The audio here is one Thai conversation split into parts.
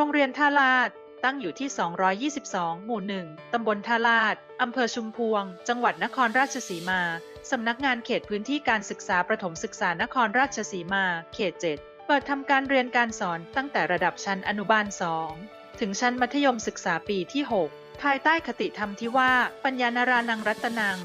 โรงเรียนท่าลาด ตั้งอยู่ที่ 222 หมู่ 1 ตำบลท่าลาด อำเภอชุมพวง จังหวัดนครราชสีมา สำนักงานเขตพื้นที่การศึกษาประถมศึกษานครราชสีมา เขต 7 เปิดทำการเรียนการสอนตั้งแต่ระดับชั้นอนุบาล 2 ถึงชั้นมัธยมศึกษาปีที่ 6 ภายใต้คติธรรมที่ว่า ปัญญานารานังรัตนัง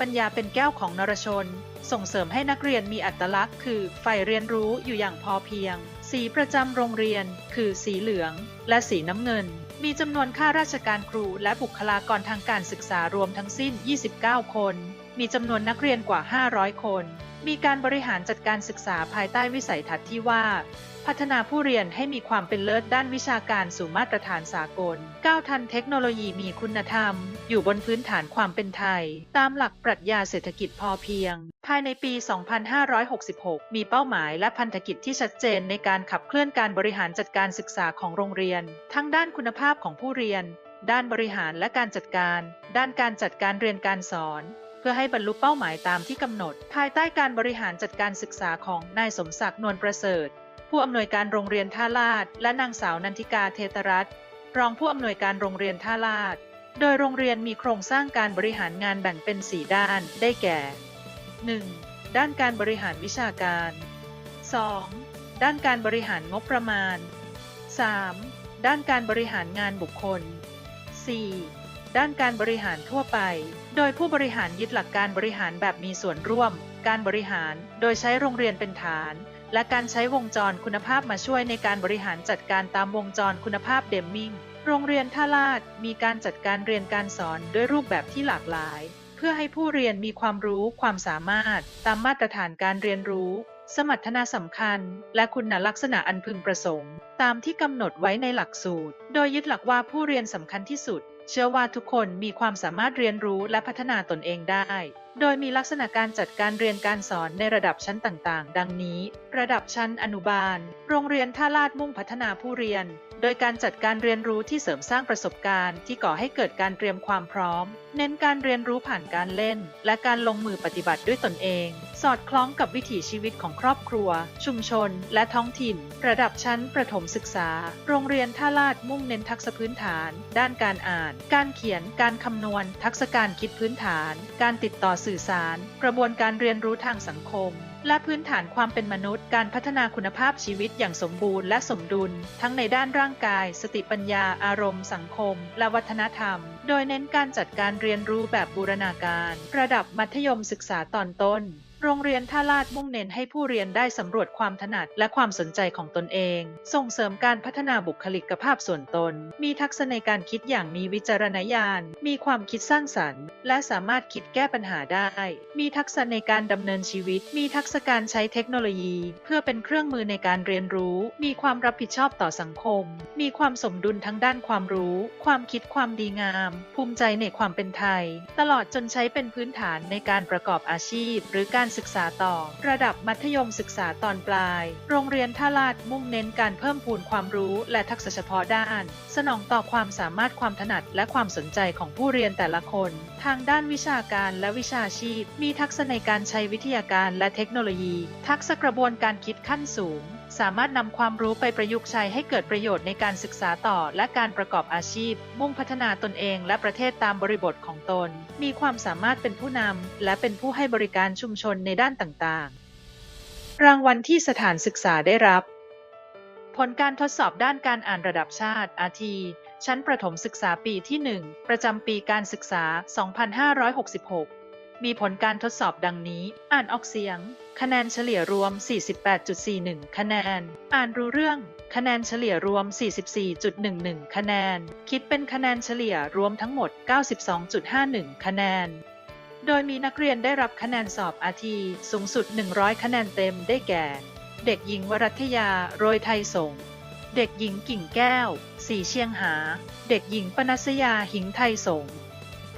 ปัญญาเป็นแก้วของนรชน ส่งเสริมให้นักเรียนมีอัตลักษณ์ คือใฝ่เรียนรู้อยู่อย่างพอเพียง สีประจำโรงเรียน คือสีเหลือง และสีน้ำเงิน มีจำนวนข้าราชการครูและบุคลากรทางการศึกษารวมทั้งสิ้น 29 คน มีจำนวนนักเรียนกว่า 500 คน มีการบริหารจัดการศึกษาภายใต้วิสัยทัศน์ที่ว่า พัฒนาผู้เรียนให้มีความเป็นเลิศด้านวิชาการสู่มาตรฐานสากล ก้าวทันเทคโนโลยีมีคุณธรรม อยู่บนพื้นฐานความเป็นไทย ตามหลักปรัชญาเศรษฐกิจพอเพียง ภายในปี 2566 มีเป้าหมายและพันธกิจที่ชัดเจนในการขับเคลื่อนการบริหารจัดการศึกษาของโรงเรียน ทั้งด้านคุณภาพของผู้เรียน ด้านบริหารและการจัดการ ด้านการจัดการเรียนการสอน เพื่อให้บรรลุเป้าหมายตามที่กำหนด ภายใต้การบริหารจัดการศึกษาของนายสมศักดิ์นวลประเสริฐ ผู้อำนวยการโรงเรียนท่าลาด และนางสาวนันทิกาเทตรัตน์รองผู้อำนวยการโรงเรียนท่าลาด โดยโรงเรียนมีโครงสร้างการบริหารงานแบ่งเป็น 4 ด้าน ได้แก่ 1. ด้านการบริหารวิชาการ 2. ด้านการบริหารงบประมาณ 3. ด้านการบริหารงานบุคคล 4. ด้านการบริหารทั่วไป โดยผู้บริหารยึดหลักการบริหารแบบมีส่วนร่วม การบริหารโดยใช้โรงเรียนเป็นฐาน และการใช้วงจรคุณภาพมาช่วยในการบริหารจัดการตามวงจรคุณภาพเดมมิง โรงเรียนท่าลาดมีการจัดการเรียนการสอนด้วยรูปแบบที่หลากหลาย เพื่อให้ผู้เรียนมีความรู้ความสามารถ ตามมาตรฐานการเรียนรู้ สมรรถนะสำคัญ และคุณลักษณะอันพึงประสงค์ ตามที่กำหนดไว้ในหลักสูตร โดยยึดหลักว่าผู้เรียนสำคัญที่สุด เชื่อว่าทุกคนมีความสามารถเรียนรู้และพัฒนาตนเองได้ โดยมีลักษณะการจัดการเรียนการสอนในระดับชั้นต่างๆ ดังนี้ ระดับชั้นอนุบาล โรงเรียนท่าลาดมุ่งพัฒนาผู้เรียน โดยการจัดการเรียนรู้ที่เสริมสร้างประสบการณ์ที่ก่อให้เกิดการเตรียมความพร้อม เน้นการเรียนรู้ผ่านการเล่น และการลงมือปฏิบัติด้วยตนเอง สอดคล้องกับวิถีชีวิตของครอบครัว ชุมชน และท้องถิ่น ระดับชั้นประถมศึกษา โรงเรียนท่าลาดมุ่งเน้นทักษะพื้นฐาน ด้านการอ่าน การเขียน การคำนวณ ทักษะการคิดพื้นฐาน การติดต่อสื่อสาร กระบวนการเรียนรู้ทางสังคม และพื้นฐานความเป็นมนุษย์ การพัฒนาคุณภาพชีวิตอย่างสมบูรณ์และสมดุล ทั้งในด้านร่างกาย สติปัญญา อารมณ์ สังคม และวัฒนธรรม โดยเน้นการจัดการเรียนรู้แบบบูรณาการ ระดับมัธยมศึกษาตอนต้น โรงเรียนท่าลาดมุ่งเน้นให้ผู้เรียนได้สำรวจความถนัดและความสนใจของตนเอง ส่งเสริมการพัฒนาบุคลิกภาพส่วนตน มีทักษะในการคิดอย่างมีวิจารณญาณ มีความคิดสร้างสรรค์ และสามารถคิดแก้ปัญหาได้ มีทักษะในการดำเนินชีวิต มีทักษะการใช้เทคโนโลยี เพื่อเป็นเครื่องมือในการเรียนรู้ มีความรับผิดชอบต่อสังคม มีความสมดุลทั้งด้านความรู้ ความคิดความดีงาม ภูมิใจในความเป็นไทย ตลอดจนใช้เป็นพื้นฐานในการประกอบอาชีพ หรือการศึกษาต่อ ระดับมัธยมศึกษาตอนปลาย โรงเรียนท่าลาดมุ่งเน้นการเพิ่มพูนความรู้และทักษะเฉพาะด้าน สนองต่อความสามารถความถนัดและความสนใจของผู้เรียนแต่ละคน ทางด้านวิชาการและวิชาชีพ มีทักษะในการใช้วิทยาการและเทคโนโลยี ทักษะกระบวนการคิดขั้นสูง สามารถนำความรู้ไปประยุกต์ใช้ให้เกิดประโยชน์ในการศึกษาต่อและการประกอบอาชีพ มุ่งพัฒนาตนเองและประเทศตามบริบทของตน มีความสามารถเป็นผู้นำและเป็นผู้ให้บริการชุมชนในด้านต่างๆ รางวัลที่สถานศึกษาได้รับ ผลการทดสอบด้านการอ่านระดับชาติอาทีชั้นประถมศึกษาปีที่ 1 ประจำปีการศึกษา 2566 มีผลการทดสอบดังนี้ อ่านออกเสียง คะแนนเฉลี่ยรวม 48.41 คะแนน อ่านรู้เรื่อง คะแนนเฉลี่ยรวม 44.11 คะแนน คิดเป็นคะแนนเฉลี่ยรวมทั้งหมด 92.51 คะแนน โดยมีนักเรียนได้รับคะแนนสอบอาทีสูงสุด 100 คะแนนเต็มได้แก่ เด็กหญิงวรัตยา โรยไทยสงเด็กหญิงกิ่งแก้ว สีเชียงหา เด็กหญิงปนัสยาหิงไทยสง์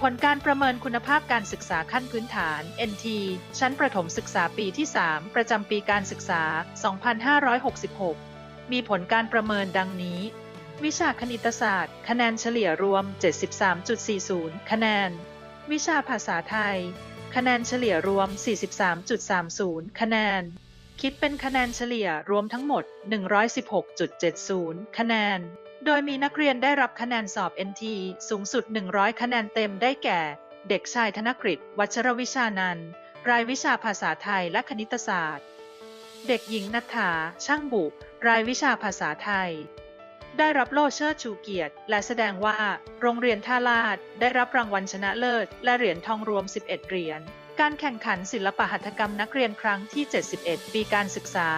ผลการประเมินคุณภาพการศึกษาขั้นพื้นฐาน NT ชั้นประถมศึกษาปีที่ 3 ประจำปีการศึกษา 2566 มีผลการประเมินดังนี้ วิชาคณิตศาสตร์ คะแนนเฉลี่ยรวม 73.40 คะแนน วิชาภาษาไทย คะแนนเฉลี่ยรวม 43.30 คะแนน คิดเป็นคะแนนเฉลี่ยรวมทั้งหมด 116.70 คะแนน โดยมีนักเรียนได้รับคะแนนสอบ NT สูงสุด 100 คะแนนเต็มได้แก่ เด็กชายธนกฤษ วัชรวิชานันท์รายวิชาภาษาไทยและคณิตศาสตร์ เด็กหญิงนัทธาช่างบุ รายวิชาภาษาไทย ได้รับโล่เชิดชูเกียรติ และแสดงว่า โรงเรียนท่าลาดได้รับรางวัลชนะเลิศ และเหรียญทองรวม 11 เหรียญการแข่งขันศิลปหัตถกรรมนักเรียนครั้งที่ 71 ปีการศึกษา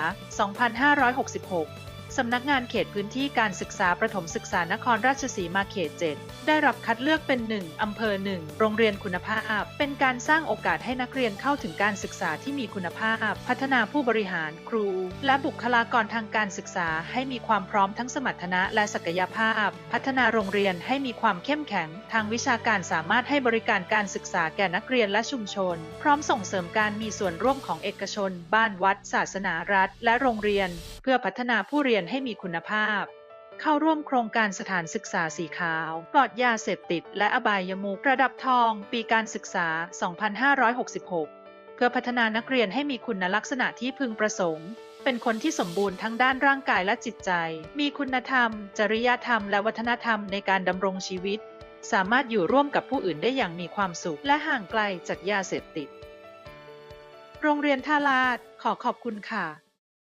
2566 สำนักงานเขตพื้นที่การศึกษาประถมศึกษานครราชสีมาเขต 7 ได้รับคัดเลือกเป็น 1 อำเภอ 1 โรงเรียนคุณภาพ เป็นการสร้างโอกาสให้นักเรียนเข้าถึงการศึกษาที่มีคุณภาพ พัฒนาผู้บริหารครู และบุคลากรทางการศึกษาให้มีความพร้อมทั้งสมรรถนะและศักยภาพ พัฒนาโรงเรียนให้มีความเข้มแข็ง ทางวิชาการสามารถให้บริการการศึกษาแก่นักเรียนและชุมชน พร้อมส่งเสริมการมีส่วนร่วมของเอกชน บ้านวัด ศาสนารัฐ และโรงเรียน เพื่อพัฒนาผู้เรียนนให้มีคุณภาพ เข้าร่วมโครงการสถานศึกษาสีขาว ปลอดยาเสพติด และอบายมุกระดับทอง ปีการศึกษา 2566 เพื่อพัฒนานักเรียนให้มีคุณลักษณะที่พึงประสงค์ เป็นคนที่สมบูรณ์ทั้งด้านร่างกายและจิตใจ มีคุณธรรม จริยธรรม และวัฒนธรรมในการดำรงชีวิต สามารถอยู่ร่วมกับผู้อื่นได้อย่างมีความสุข และห่างไกลจากยาเสพติด โรงเรียนท่าลาดขอขอบคุณค่ะ